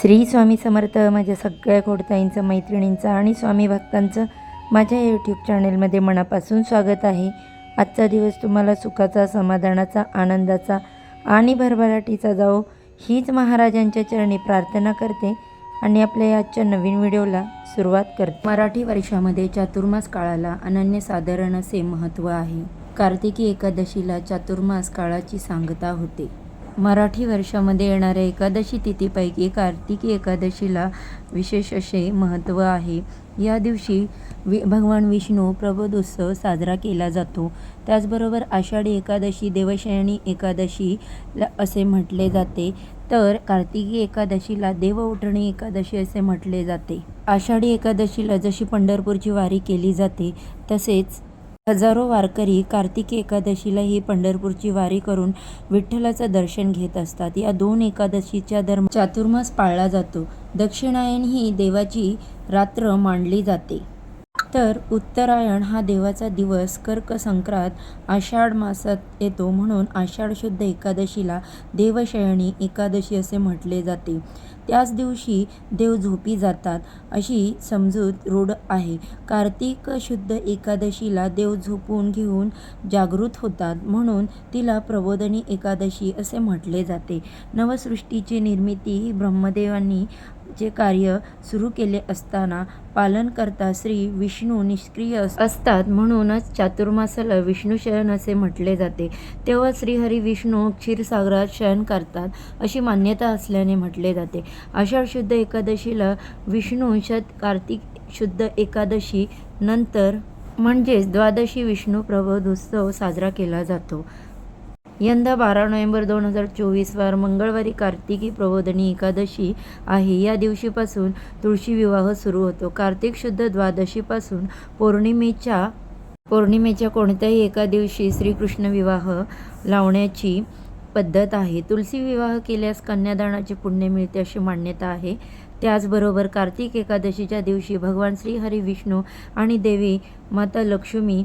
श्री स्वामी समर्थ माझ्या सगळ्या खोडताईंचं मैत्रिणींचं आणि स्वामी भक्तांचं माझ्या यूट्यूब चॅनेलमध्ये मनापासून स्वागत आहे. आजचा दिवस तुम्हाला सुखाचा समाधानाचा आनंदाचा आणि भरभराटीचा जाओ हीच महाराजांच्या चरणी प्रार्थना करते आणि आपल्या आजच्या नवीन व्हिडिओला सुरुवात करते. मराठी वर्षामध्ये चातुर्मास काळाला अनन्यसाधारण असे महत्त्व आहे. कार्तिकी एकादशीला चातुर्मास काळाची सांगता होते. मराठी वर्षामध्ये येणाऱ्या एकादशी तिथीपैकी कार्तिकी एकादशीला विशेष असे महत्त्व आहे. या दिवशी वि भगवान विष्णू प्रबोधोत्सव साजरा केला जातो. त्याचबरोबर आषाढी एकादशी देवशयनी एकादशीला असे म्हटले जाते. तर कार्तिकी एकादशीला देव उठणी एकादशी असे म्हटले जाते. आषाढी एकादशीला जशी पंढरपूरची वारी केली जाते तसेच हजारो वारकरी कार्तिकी एकादशीला ही पंढरपूरची वारी करून विठ्ठलाचं दर्शन घेत असतात. या दोन एकादशीच्या दरम्यान चातुर्मास पाळला जातो. दक्षिणायन ही देवाची रात्र मांडली जाते. तर उत्तरायण हा देवाचा दिवस कर्क संक्रांत आषाढ मासात येतो म्हणून आषाढ शुद्ध एकादशीला देवशयनी एकादशी असे म्हटले जाते. त्याच दिवशी देव झोपी जातात अशी समजूत रूढ आहे. कार्तिक शुद्ध एकादशीला देव झोपून घेऊन जागृत होतात म्हणून तिला प्रबोधनी एकादशी असे म्हटले जाते. नवसृष्टीची निर्मिती ही ब्रह्मदेवांनी जे कार्य सुरू केले असताना पालनकर्ता श्री विष्णू निष्क्रिय असतात म्हणूनच चातुर्मासाला विष्णू शयन असे म्हटले जाते. तेव्हा श्रीहरी विष्णू क्षीरसागरात शयन करतात अशी मान्यता असल्याने म्हटले जाते. आषाढ शुद्ध एकादशीला विष्णू शत कार्तिक शुद्ध एकादशी नंतर म्हणजेच द्वादशी विष्णू प्रबोधोत्सव साजरा केला जातो. यंदा बारा नोव्हेंबर दोन हजार चोवीसवर मंगळवारी कार्तिकी प्रबोधनी एकादशी आहे. या दिवशीपासून तुळशी विवाह सुरू होतो. कार्तिक शुद्ध द्वादशीपासून पौर्णिमेच्या पौर्णिमेच्या कोणत्याही एका दिवशी श्रीकृष्ण विवाह लावण्याची पद्धत आहे. तुलसी विवाह केल्यास कन्यादानाचे पुण्य मिळते अशी मान्यता आहे. त्याचबरोबर कार्तिक एकादशीच्या दिवशी भगवान श्रीहरी विष्णू आणि देवी माता लक्ष्मी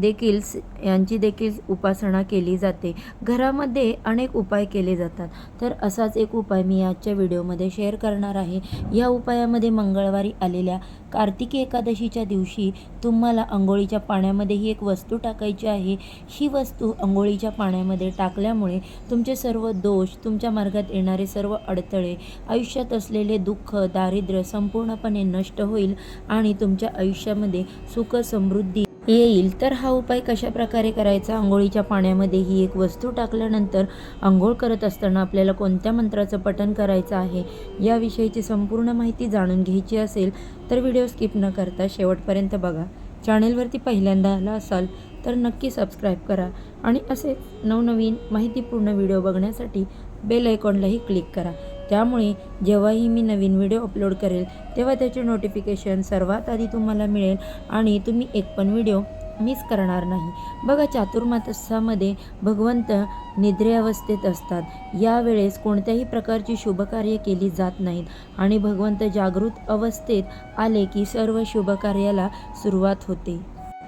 देखील स- यांची देखील उपासना केली जाते. घरामध्ये अनेक उपाय केले जातात. तर असाच एक उपाय मी आजच्या व्हिडिओमध्ये शेअर करणार आहे. या उपायामध्ये मंगळवारी आलेल्या कार्तिकी एकादशीच्या दिवशी तुम्हाला आंघोळीच्या पाण्यामध्ये ही एक वस्तू टाकायची आहे. ही वस्तू आंघोळीच्या पाण्यामध्ये टाकल्यामुळे तुमचे सर्व दोष तुमच्या मार्गात येणारे सर्व अडथळे आयुष्यात असलेले दुःख दारिद्र्य संपूर्णपणे नष्ट होईल आणि तुमच्या आयुष्यामध्ये सुख समृद्धी येईल तर हा उपाय कशा प्रकारे करायचा? आंघोळीच्या पाण्यामध्ये ही एक वस्तू टाकल्यानंतर आंघोळ करत असताना आपल्याला कोणत्या मंत्राचं पठण करायचं आहे याविषयीची संपूर्ण माहिती जाणून घ्यायची असेल तर व्हिडिओ स्किप न करता शेवटपर्यंत बघा. चॅनेलवरती पहिल्यांदा आला असाल तर नक्की सबस्क्राईब करा आणि असे नवनवीन माहितीपूर्ण व्हिडिओ बघण्यासाठी बेल आयकॉनलाही क्लिक करा. त्यामुळे जेव्हाही मी नवीन व्हिडिओ अपलोड करेल तेव्हा त्याचे नोटिफिकेशन सर्वात आधी तुम्हाला मिळेल आणि तुम्ही एक पण व्हिडिओ मिस करणार नाही. बघा चातुर्मासामध्ये भगवंत निद्रेअवस्थेत असतात. यावेळेस कोणत्याही प्रकारची शुभकार्य केली जात नाहीत आणि भगवंत जागृत अवस्थेत आले की सर्व शुभकार्याला सुरुवात होते.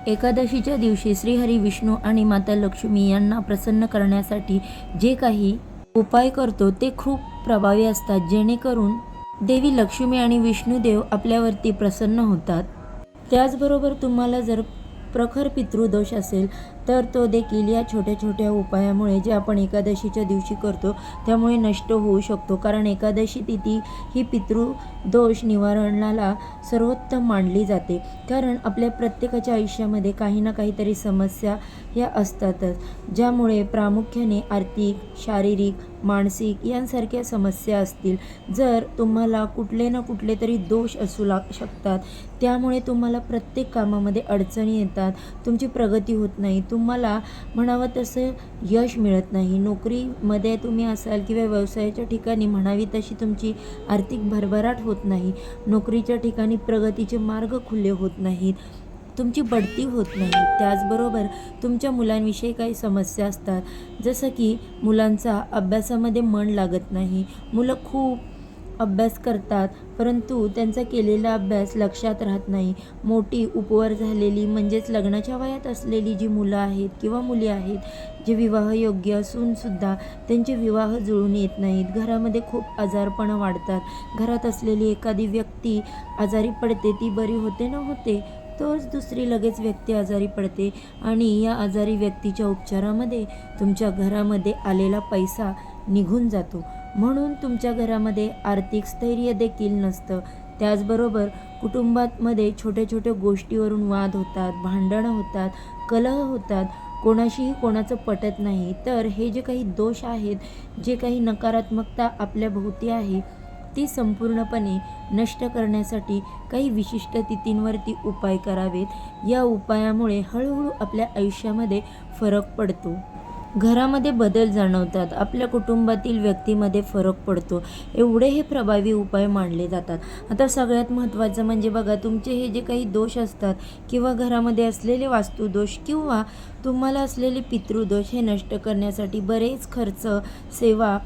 एकादशीच्या दिवशी श्रीहरी विष्णू आणि माता लक्ष्मी यांना प्रसन्न करण्यासाठी जे काही उपाय करतो ते खूप प्रभावी असतात. जेणेकरून देवी लक्ष्मी आणि विष्णुदेव आपल्यावरती प्रसन्न होतात. त्याचबरोबर तुम्हाला जर प्रखर पितृदोष असेल तर तो देखील या छोट्या छोट्या उपायामुळे जे आपण एकादशीच्या दिवशी करतो त्यामुळे नष्ट होऊ शकतो. कारण एकादशी तिथी ही पितृदोष निवारणाला सर्वोत्तम मानली जाते. कारण आपल्या प्रत्येकाच्या आयुष्यामध्ये काही ना काहीतरी समस्या ह्या असतातच ज्यामुळे प्रामुख्याने आर्थिक शारीरिक मानसिक यांसारख्या समस्या असतील. जर तुम्हाला कुठले ना कुठले तरी दोष असू लाग शकतात त्यामुळे तुम्हाला प्रत्येक कामामध्ये अडचणी येतात तुमची प्रगती होत नाही तुम्हाला म्हणावं तसं यश मिळत नाही. नोकरीमध्ये तुम्ही असाल किंवा व्यवसायाच्या ठिकाणी म्हणावी तशी तुमची आर्थिक भरभराट होत नाही. नोकरीच्या ठिकाणी प्रगतीचे मार्ग खुले होत नाहीत. तुमची बढती होत नाही. त्याचबरोबर तुमच्या मुलांविषयी काही समस्या असतात. जसं की मुलांचा अभ्यासामध्ये मन लागत नाही. मुलं खूप अभ्यास करतात परंतु त्यांचा केलेला अभ्यास लक्षात राहत नाही. मोठी उपवर झालेली म्हणजेच लग्नाच्या वयात असलेली जी मुलं आहेत किंवा मुली आहेत जे विवाहयोग्य असूनसुद्धा त्यांचे विवाह जुळून येत नाहीत. घरामध्ये खूप आजारपणं वाढतात. घरात असलेली एखादी व्यक्ती आजारी पडते ती बरी होते न होते तोच दुसरी लगेच व्यक्ती आजारी पडते. आणि या आजारी व्यक्तीच्या उपचारामध्ये तुमच्या घरामध्ये आलेला पैसा निघून जातो. म्हणून तुमच्या घरामध्ये आर्थिक स्थैर्य देखील नसतं. त्याचबरोबर कुटुंबामध्ये छोट्या छोट्या गोष्टीवरून वाद होतात भांडणं होतात कलह होतात. कोणाशीही कोणाचं पटत नाही. तर हे जे काही दोष आहेत जे काही नकारात्मकता आपल्या भोवती आहे ती संपूर्णपणे नष्ट करण्यासाठी काही विशिष्ट तिथींवरती उपाय करावेत. या उपायामुळे हळूहळू आपल्या आयुष्यामध्ये फरक पडतो. घरामध्ये बदल जाणवतात. आपल्या कुटुंबातील व्यक्तीमध्ये फरक पडतो. एवढे हे प्रभावी उपाय मानले जातात. आता सगळ्यात महत्त्वाचं म्हणजे बघा तुमचे हे जे काही दोष असतात किंवा घरामध्ये असलेले वास्तुदोष किंवा तुम्हाला असलेले पितृदोष हे नष्ट करण्यासाठी बरेच खर्च सेवा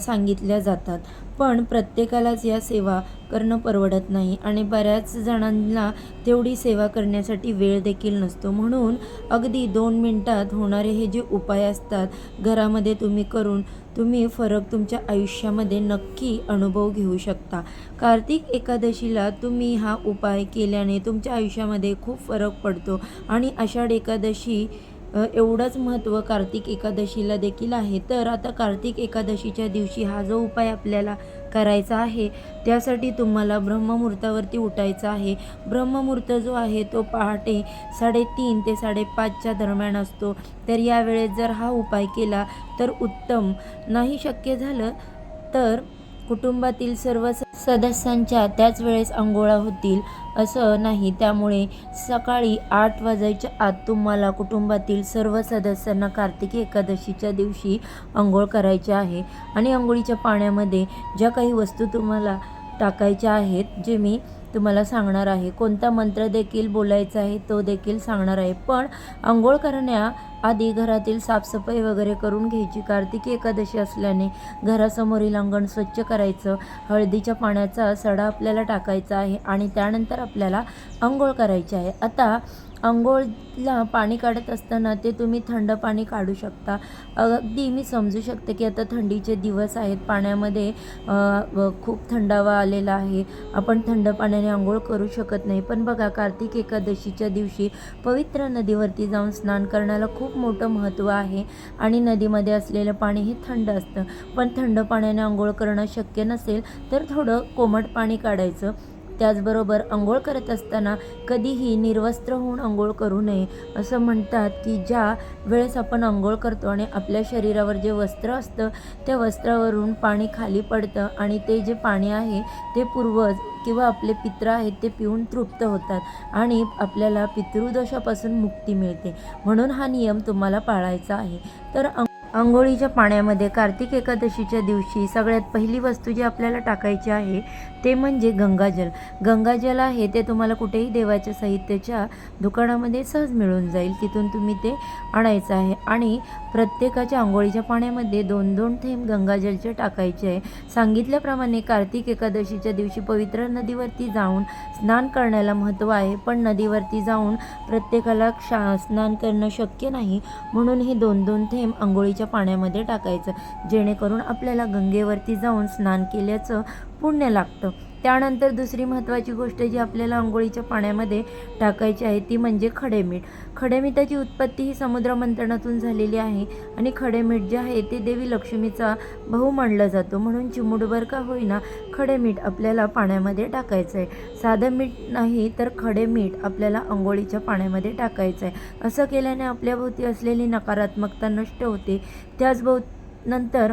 सांगितल्या जातात. पण प्रत्येकालाच या सेवा करणं परवडत नाही आणि बऱ्याच जणांना तेवढी सेवा करण्यासाठी वेळ देखील नसतो. म्हणून अगदी दोन मिनटात होणारे हे जे उपाय असतात घरामध्ये तुम्ही करून तुम्ही फरक तुमच्या आयुष्यामध्ये नक्की अनुभव घेऊ शकता. कार्तिक एकादशीला तुम्ही हा उपाय केल्याने तुमच्या आयुष्यामध्ये खूप फरक पडतो आणि आषाढ एकादशी एवढंच महत्त्व कार्तिक एकादशीला देखील आहे. तर आता कार्तिक एकादशीच्या दिवशी हा जो उपाय आपल्याला करायचा आहे त्यासाठी तुम्हाला ब्रह्ममुहूर्तावरती उठायचं आहे. ब्रह्ममुहूर्त जो आहे तो पहाटे साडेतीन ते साडेपाचच्या दरम्यान असतो. तर यावेळेस जर हा उपाय केला तर उत्तम. नाही शक्य झालं तर कुटुंबातील सर्व सदस्यांच्या त्याच वेळेस आंघोळा होतील. असं नाही. त्यामुळे सकाळी आठ वाजायच्या आत तुम्हाला कुटुंबातील सर्व सदस्यांना कार्तिकी एकादशीच्या दिवशी आंघोळ करायची आहे. आणि आंघोळीच्या पाण्यामध्ये ज्या काही वस्तू तुम्हाला टाकायच्या आहेत जे मी तुम्हाला सांगणार आहे. कोणता मंत्र देखील बोलायचा आहे तो देखील सांगणार आहे. पण आंघोळ करण्याआधी घरातील साफसफाई वगैरे करून घ्यायची. कार्तिकी एकादशी असल्याने घरासमोरील अंगण स्वच्छ करायचं. हळदीच्या पाण्याचा सडा आपल्याला टाकायचा आहे आणि त्यानंतर आपल्याला आंघोळ करायची आहे. आता आंघोळला पाणी काढत असताना ते तुम्ही थंड पाणी काढू शकता. अगदी मी समजू शकते की आता थंडीचे दिवस आहेत. पाण्यामध्ये व खूप थंडावा आलेला आहे. आपण थंड पाण्याने आंघोळ करू शकत नाही. पण बघा कार्तिक एकादशीच्या दिवशी पवित्र नदीवरती जाऊन स्नान करण्याला खूप मोठं महत्त्व आहे. आणि नदीमध्ये असलेलं पाणी हे थंड असतं. पण थंड पाण्याने आंघोळ करणं शक्य नसेल तर थोडं कोमट पाणी काढायचं. त्याचबरोबर आंघोळ करत असताना कधीही निर्वस्त्र होऊन आंघोळ करू नये. असं म्हणतात की ज्या वेळेस आपण आंघोळ करतो आणि आपल्या शरीरावर जे वस्त्र असतं त्या वस्त्रावरून पाणी खाली पडतं आणि ते जे पाणी आहे ते पूर्वज किंवा आपले पित्र आहेत ते पिऊन तृप्त होतात आणि आपल्याला पितृदोषापासून मुक्ती मिळते. म्हणून हा नियम तुम्हाला पाळायचा आहे. तर आं- आंघोळीच्या पाण्यामध्ये कार्तिक एकादशीच्या दिवशी सगळ्यात पहिली वस्तू जी आपल्याला टाकायची आहे ते म्हणजे गंगाजल. गंगाजल आहे ते तुम्हाला कुठेही देवाच्या साहित्याच्या दुकानामध्ये सहज मिळून जाईल. तिथून तुम्ही ते आणायचं आहे. आणि प्रत्येकाच्या आंघोळीच्या पाण्यामध्ये दोन दोन थेंब गंगाजलचे टाकायचे आहे. सांगितल्याप्रमाणे कार्तिक एकादशीच्या दिवशी पवित्र नदीवरती जाऊन स्नान करण्याला महत्त्व आहे. पण नदीवरती जाऊन प्रत्येकाला क्षा स्नान करणं शक्य नाही. म्हणून हे दोन दोन थेंब आंघोळीच्या पाण्यामध्ये टाकायचं. जेणेकरून आपल्याला गंगेवरती जाऊन स्नान केल्याचं पुण्य लागतं. त्यानंतर दुसरी महत्त्वाची गोष्ट जी आपल्याला आंघोळीच्या पाण्यामध्ये टाकायची आहे ती म्हणजे खडेमीठ. खडेमिठाची उत्पत्ती ही समुद्र मंथनातून झालेली आहे आणि खडेमीठ जे आहे ते देवी लक्ष्मीचा भाऊ मानला जातो. म्हणून चिमुडभर का होईना खडेमीठ आपल्याला पाण्यामध्ये टाकायचं आहे. साधं मीठ नाही तर खडे मीठ आपल्याला आंघोळीच्या पाण्यामध्ये टाकायचं आहे. असं केल्याने आपल्याभोवती असलेली नकारात्मकता नष्ट होते. त्याचभोव नंतर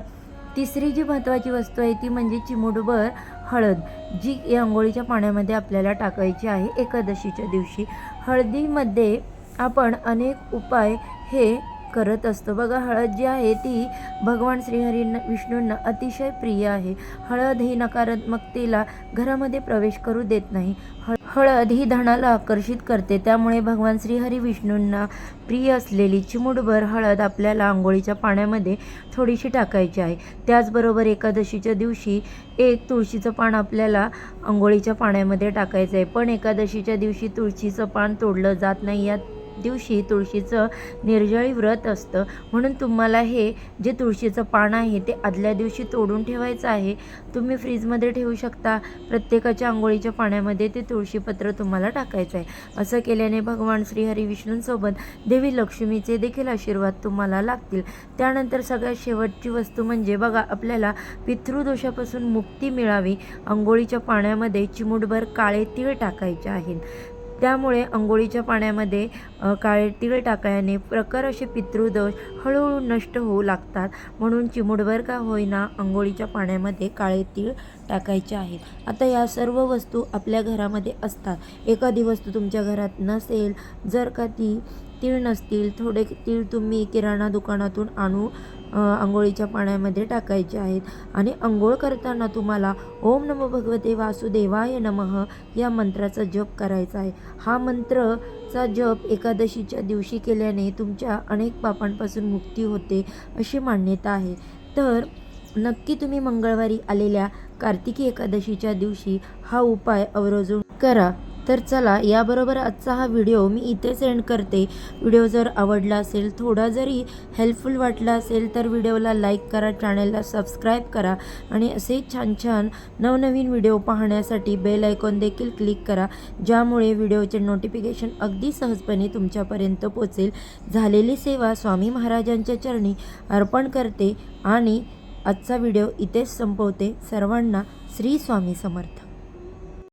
तिसरी जी महत्त्वाची वस्तू आहे ती म्हणजे चिमुडभर हळद जी या आंघोळीच्या पाण्यामध्ये आपल्याला टाकायची आहे एकादशीच्या दिवशी. हळदीमध्ये आपण अनेक उपाय हे करत असतो. बघा हळद जी आहे ती भगवान श्रीहरी विष्णूंना अतिशय प्रिय आहे. हळद ही नकारात्मकतेला घरामध्ये प्रवेश करू देत नाही. हळ हळद ही धनाला आकर्षित करते. त्यामुळे भगवान श्रीहरी विष्णूंना प्रिय असलेली चिमूटभर हळद आपल्याला आंघोळीच्या पाण्यामध्ये थोडीशी टाकायची आहे. त्याचबरोबर एकादशीच्या दिवशी एक तुळशीचं पान आपल्याला आंघोळीच्या पाण्यामध्ये टाकायचं आहे. पण एकादशीच्या दिवशी तुळशीचं पान तोडलं जात नाही. यात दिवशी तुळशीचं निर्जळी व्रत असतं. म्हणून तुम्हाला हे जे तुळशीचं पान आहे ते आदल्या दिवशी तोडून ठेवायचं आहे. तुम्ही फ्रीजमध्ये ठेवू शकता. प्रत्येकाच्या आंघोळीच्या पाण्यामध्ये ते तुळशीपत्र तुम्हाला टाकायचं आहे. असं केल्याने भगवान श्रीहरी विष्णूंसोबत देवी लक्ष्मीचे देखील आशीर्वाद तुम्हाला लागतील. त्यानंतर सगळ्यात शेवटची वस्तू म्हणजे बघा आपल्याला पितृदोषापासून मुक्ती मिळावी. आंघोळीच्या पाण्यामध्ये चिमूटभर काळे तीळ टाकायचे आहेत. त्यामुळे आंघोळीच्या पाण्यामध्ये काळे तीळ टाकल्याने प्रखर असे पितृदोष हळूहळू नष्ट होऊ लागतात. म्हणून चिमुडभर का होईना आंघोळीच्या पाण्यामध्ये काळे तीळ टाकायचे आहेत. आता या सर्व वस्तू आपल्या घरामध्ये असतात. एखादी वस्तू तुमच्या घरात नसेल जर का ती तीळ नसतील थोडे तीळ तुम्ही किराणा दुकानातून आणू आंघोळीच्या पाण्यामध्ये टाकायचे आहेत. आणि आंघोळ करताना तुम्हाला ओम नमो भगवते वासुदेवाय नमः या मंत्राचा जप करायचा आहे. हा मंत्रचा जप एकादशीच्या दिवशी केल्याने तुमच्या अनेक पापांपासून मुक्ती होते अशी मान्यता आहे. तर नक्की तुम्ही मंगळवारी आलेल्या कार्तिकी एकादशीच्या दिवशी हा उपाय अवरोजून करा. तर चला याबरोबर आजचा हा व्हिडिओ मी इथेच सेंड करते. व्हिडिओ जर आवडला असेल थोडा जरी हेल्पफुल वाटला असेल तर व्हिडिओला लाईक करा चॅनलला सबस्क्राईब करा आणि असे छान छान नवनवीन व्हिडिओ पाहण्यासाठी बेल आयकॉन देखील क्लिक करा ज्यामुळे व्हिडिओचे नोटिफिकेशन अगदी सहजपणे तुमच्यापर्यंत पोचेल झालेली सेवा स्वामी महाराजांच्या चरणी अर्पण करते आणि आजचा व्हिडिओ इथेच संपवते. सर्वांना श्री स्वामी समर्थ.